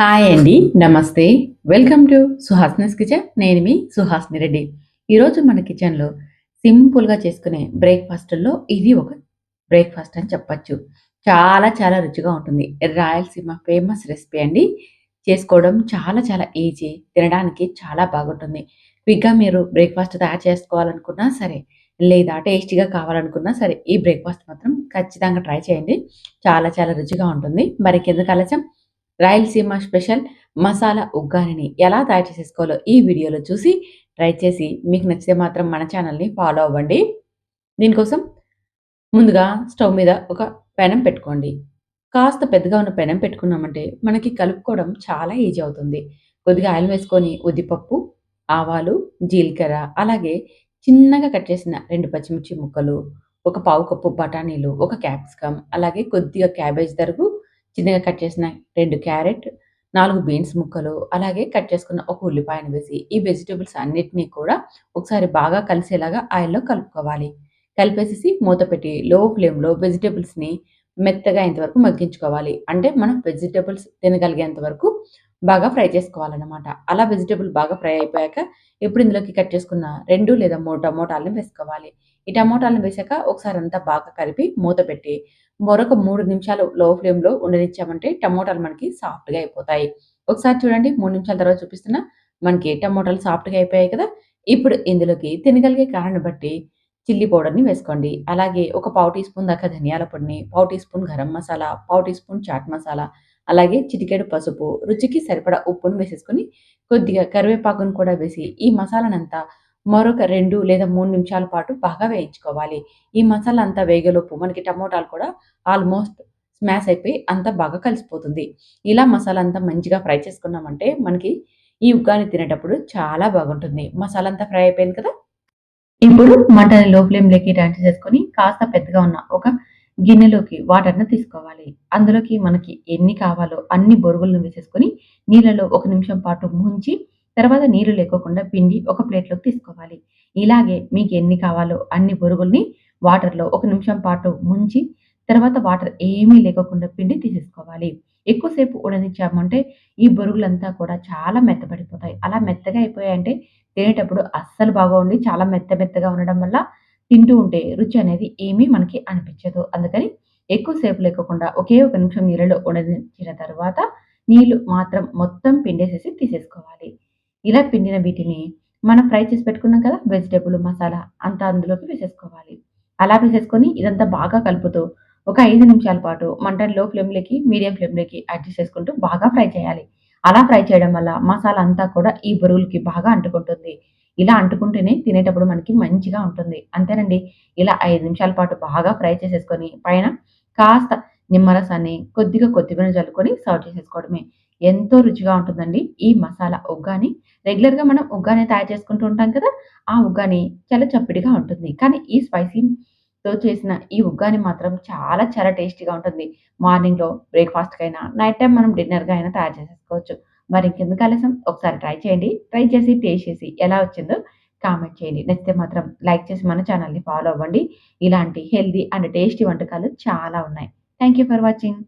Hi అండి నమస్తే. Welcome to సుహాస్నస్ kitchen నేను మీ సుహాస్ని రెడ్డి. ఈరోజు మన కిచెన్లో సింపుల్గా చేసుకునే బ్రేక్ఫాస్ట్లో ఇది ఒక బ్రేక్ఫాస్ట్ అని చెప్పచ్చు. చాలా చాలా రుచిగా ఉంటుంది. రాయలసీమ ఫేమస్ రెసిపీ అండి. చేసుకోవడం చాలా చాలా ఈజీ తినడానికి చాలా బాగుంటుంది. క్విక్గా మీరు బ్రేక్ఫాస్ట్ తయారు చేసుకోవాలనుకున్నా సరే లేదా టేస్టీగా కావాలనుకున్నా సరే ఈ బ్రేక్ఫాస్ట్ మాత్రం ఖచ్చితంగా ట్రై చేయండి. చాలా చాలా రుచిగా ఉంటుంది. మరి కింద కలచం రాయలసీమ స్పెషల్ మసాలా ఉగ్గారిని ఎలా తయారు చేసుకోవాలో ఈ వీడియోలో చూసి ట్రై చేసి మీకు నచ్చితే మాత్రం మన ఛానల్ని ఫాలో అవ్వండి. దీనికోసం ముందుగా స్టవ్ మీద ఒక పెనం పెట్టుకోండి. కాస్త పెద్దగా ఉన్న పెనం పెట్టుకున్నామంటే మనకి కలుపుకోవడం చాలా ఈజీ అవుతుంది. కొద్దిగా ఆయిల్ వేసుకొని ఉద్దిపప్పు ఆవాలు జీలకర్ర అలాగే చిన్నగా కట్ చేసిన రెండు పచ్చిమిర్చి ముక్కలు ఒక పావు కప్పు బఠానీలు ఒక క్యాప్సికమ్ అలాగే కొద్దిగా క్యాబేజ్ తరుగు చిన్నగా కట్ చేసిన రెండు క్యారెట్ నాలుగు బీన్స్ ముక్కలు అలాగే కట్ చేసుకున్న ఒక ఉల్లిపాయను వేసి ఈ వెజిటేబుల్స్ అన్నిటినీ కూడా ఒకసారి బాగా కలిసేలాగా ఆయిల్లో కలుపుకోవాలి. కలిపేసేసి మూత పెట్టి లో ఫ్లేమ్లో వెజిటేబుల్స్ని మెత్తగా ఇంతవరకు మగ్గించుకోవాలి. అంటే మనం వెజిటేబుల్స్ తినగలిగేంత వరకు బాగా ఫ్రై చేసుకోవాలన్నమాట. అలా వెజిటేబుల్ బాగా ఫ్రై అయిపోయాక ఇప్పుడు ఇందులోకి కట్ చేసుకున్న రెండు లేదా మూడు టమోటాలను వేసుకోవాలి. ఈ టమోటాలను వేసాక ఒకసారి అంతా బాగా కలిపి మూత పెట్టి మరొక మూడు నిమిషాలు లో ఫ్లేమ్లో ఉండనిచ్చామంటే టమోటాలు మనకి సాఫ్ట్గా అయిపోతాయి. ఒకసారి చూడండి మూడు నిమిషాల తర్వాత చూపిస్తున్నా మనకి టమోటాలు సాఫ్ట్గా అయిపోయాయి కదా! ఇప్పుడు ఇందులోకి తినగలిగే కారణం బట్టి చిల్లీ పౌడర్ని వేసుకోండి. అలాగే ఒక పావు టీ స్పూన్ దాకా ధనియాల పొడిని పావు టీ స్పూన్ గరం మసాలా పావు టీ స్పూన్ చాట్ మసాలా అలాగే చిటికెడు పసుపు రుచికి సరిపడా ఉప్పును వేసేసుకొని కొద్దిగా కరివేపాకును కూడా వేసి ఈ మసాలానంతా మరొక రెండు లేదా మూడు నిమిషాల పాటు బాగా వేయించుకోవాలి. ఈ మసాలా అంతా వేగలోపు మనకి టమోటాలు కూడా ఆల్మోస్ట్ స్మాష్ అయిపోయి అంతా బాగా కలిసిపోతుంది. ఇలా మసాలా అంతా మంచిగా ఫ్రై చేసుకున్నామంటే మనకి ఈ ఉగ్గాని తినేటప్పుడు చాలా బాగుంటుంది. మసాలా అంతా ఫ్రై అయిపోయింది కదా? ఇప్పుడు మటన్లో ఫ్లేమ్లోకి ట్రాన్స్ఫర్ చేసుకొని కాస్త పెద్దగా ఉన్న ఒక గిన్నెలోకి వాటర్ను తీసుకోవాలి. అందులోకి మనకి ఎన్ని కావాలో అన్ని బొరుగులను వేసేసుకొని నీళ్ళలో ఒక నిమిషం పాటు ముంచి తర్వాత నీరు లేకోకుండా పిండి ఒక ప్లేట్లోకి తీసుకోవాలి. ఇలాగే మీకు ఎన్ని కావాలో అన్ని బొరుగుల్ని వాటర్లో ఒక నిమిషం పాటు ముంచి తర్వాత వాటర్ ఏమీ లేకోకుండా పిండి తీసేసుకోవాలి. ఎక్కువసేపు ఉడనిచ్చామంటే ఈ బొరుగులంతా కూడా చాలా మెత్తబడిపోతాయి. అలా మెత్తగా అయిపోయాయంటే తినేటప్పుడు అస్సలు బాగా ఉండి చాలా మెత్త మెత్తగా ఉండడం వల్ల తింటూ ఉంటే రుచి అనేది ఏమీ మనకి అనిపించదు. అందుకని ఎక్కువసేపు లేకోకుండా ఒకే ఒక నిమిషం నీళ్ళలో ఉడనిచ్చిన తర్వాత నీళ్ళు మాత్రం మొత్తం పిండేసేసి తీసేసుకోవాలి. ఇలా పిండిన వీటిని మనం ఫ్రై చేసి పెట్టుకున్నాం కదా వెజిటేబుల్ మసాలా అంతా అందులోకి వేసేసుకోవాలి. అలా వేసేసుకొని ఇదంతా బాగా కలుపుతూ ఒక ఐదు నిమిషాల పాటు మంటని లో ఫ్లేమ్లోకి మీడియం ఫ్లేమ్లోకి అడ్జస్ట్ చేసుకుంటూ బాగా ఫ్రై చేయాలి. అలా ఫ్రై చేయడం వల్ల మసాలా అంతా కూడా ఈ బరువులకి బాగా అంటుకుంటుంది. ఇలా అంటుకుంటేనే తినేటప్పుడు మనకి మంచిగా ఉంటుంది. అంతేనండి. ఇలా ఐదు నిమిషాల పాటు బాగా ఫ్రై చేసేసుకొని పైన కాస్త నిమ్మరసాన్ని కొద్దిగా కొత్తిమీర చల్లుకొని సర్వ్ చేసేసుకోవడమే. ఎంతో రుచిగా ఉంటుందండి ఈ మసాలా ఉగ్గాని. రెగ్యులర్గా మనం ఉగ్గాని తయారు చేసుకుంటూ ఉంటాం కదా ఆ ఉగ్గాని చాలా చప్పిడిగా ఉంటుంది. కానీ ఈ స్పైసీతో చేసిన ఈ ఉగ్గాని మాత్రం చాలా చాలా టేస్టీగా ఉంటుంది. మార్నింగ్లో బ్రేక్ఫాస్ట్కైనా నైట్ టైం మనం డిన్నర్గా అయినా తయారు చేసేసుకోవచ్చు. మరి ఇంకెందుకు ఆలస్యం? ఒకసారి ట్రై చేయండి. ట్రై చేసి టేస్ట్ చేసి ఎలా వచ్చిందో కామెంట్ చేయండి. నచ్చితే మాత్రం లైక్ చేసి మన ఛానల్ని ఫాలో అవ్వండి. ఇలాంటి హెల్దీ అండ్ టేస్టీ వంటకాలు చాలా ఉన్నాయి. Thank you for watching.